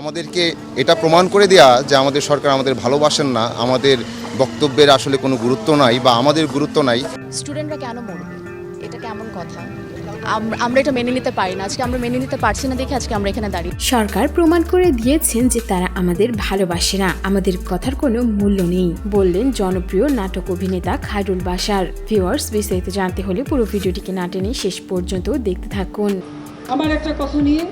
আমাদেরকে এটা প্রমাণ করে দেয়া যে আমাদের সরকার আমাদের ভালোবাসেন না আমাদের বক্তব্যের আসলে কোনো গুরুত্ব নাই বা আমাদের গুরুত্ব নাই। স্টুডেন্টরা কেন মরবে? এটা কেমন কথা? আমরা এটা মেনে নিতে পারি না। আজকে আমরা মেনে নিতে পারছি না দেখে আজকে আমরা এখানে দাঁড়িয়ে সরকার প্রমাণ করে দিয়েছেন যে তারা আমাদের ভালোবাসে না। আমাদের কথার কোনো মূল্য নেই। বললেন জনপ্রিয় নাটক অভিনেতা খায়রুল বাসার ভিউয়ার্স বিস্তারিত জানতে হলে পুরো ভিডিওটিকে না টেনে শেষ পর্যন্ত দেখতে থাকুন। আমার একটা কথা নিয়ে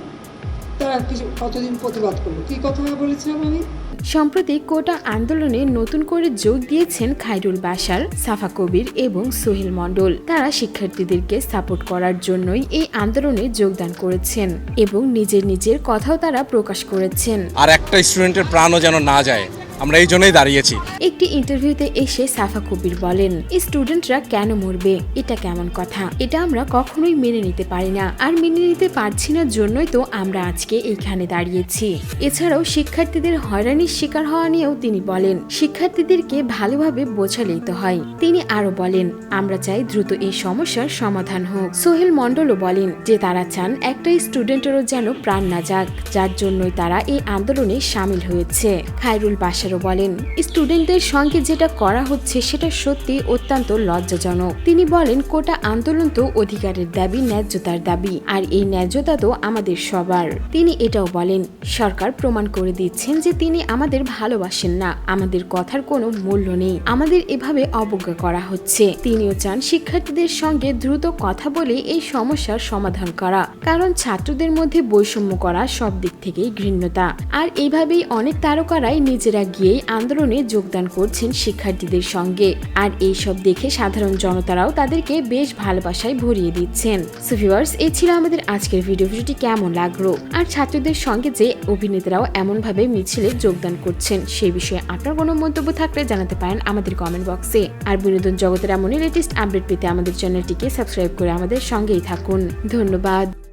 তারা কিছু কতদিন প্রতিবাদ করল? কি কথা বলেছিলাম আমি? সম্প্রতি কোটা আন্দোলনে নতুন করে যোগ দিয়েছেন খাইরুল বাসার সাফা কবির এবং সোহেল মণ্ডল। তারা শিক্ষার্থীদেরকে সাপোর্ট করার জন্যই এই আন্দোলনে যোগদান করেছেন এবং নিজের নিজের কথাও তারা প্রকাশ করেছেন। আর একটা স্টুডেন্টের প্রাণও যেন না যায়। আমরা এই জন্যই দাঁড়িয়েছি। একটি ইন্টারভিউতে এসে সাফা কবির বলেন, স্টুডেন্টরা কেন মরবে? এটা কেমন কথা? এটা আমরা কখনোই মেনে নিতে পারি না। আর মেনে নিতে পারছি না জন্যই তো আমরা আজকে এইখানে দাঁড়িয়েছি। এছাড়াও শিক্ষার্থীদের হয়রানির শিকার হওয়া নিয়েও তিনি বলেন, শিক্ষার্থীদেরকে ভালোভাবে বোঝালেই তো হয়। তিনি আরও বলেন, আমরা চাই দ্রুত এই সমস্যার সমাধান হোক। সোহেল মণ্ডলও বলেন, যে তারা চান একটা স্টুডেন্টেরও যেন প্রাণ না যাক। যার জন্যই তারা এই আন্দোলনে সামিল হয়েছে। খায়রুল বাসারও বলেন, স্টুডেন্টদের সঙ্গে যেটা করা হচ্ছে সেটা সত্যি অত্যন্ত লজ্জাজনক। তিনি বলেন, কোটা আন্দোলন তো অধিকারের দাবি, ন্যায্যতার দাবি, আর এই ন্যায্যতা তো আমাদের সবার। তিনি এটাও বলেন, সরকার প্রমাণ করে দিচ্ছেন যে তিনি আমাদের ভালোবাসেন না, আমাদের কথার কোনো মূল্য নেই, আমাদের এভাবে অবজ্ঞা করা হচ্ছে। তিনিও চান শিক্ষার্থীদের সঙ্গে দ্রুত কথা বলে এই সমস্যার সমাধান করা, কারণ ছাত্রদের মধ্যে বৈষম্য করা সব দিক থেকেই ঘৃণ্যতা। আর এইভাবেই অনেক তারকারাই নিজেরা গিয়েই আন্দোলনে যোগদান করছেন শিক্ষার্থীদের সঙ্গে। আর এইসব দেখে সাধারণ জনতারাও তাদেরকে বেশ ভালোবাসায় ভরিয়ে দিচ্ছেন। সুভিওয়ার্স এই ছিল আমাদের আজকের ভিডিও ভিডিওটি কেমন লাগল? আর ছাত্রদের সঙ্গে যে অভিনেতারাও এমনভাবে মিছিলে যোগদান করছেন সেই বিষয়ে আপনার কোনো মন্তব্য থাকলে জানাতে পারেন আমাদের কমেন্ট বক্সে আর বিনোদন জগতের এমনই লেটেস্ট আপডেট পেতে আমাদের চ্যানেলটিকে সাবস্ক্রাইব করে আমাদের সঙ্গেই থাকুন। ধন্যবাদ।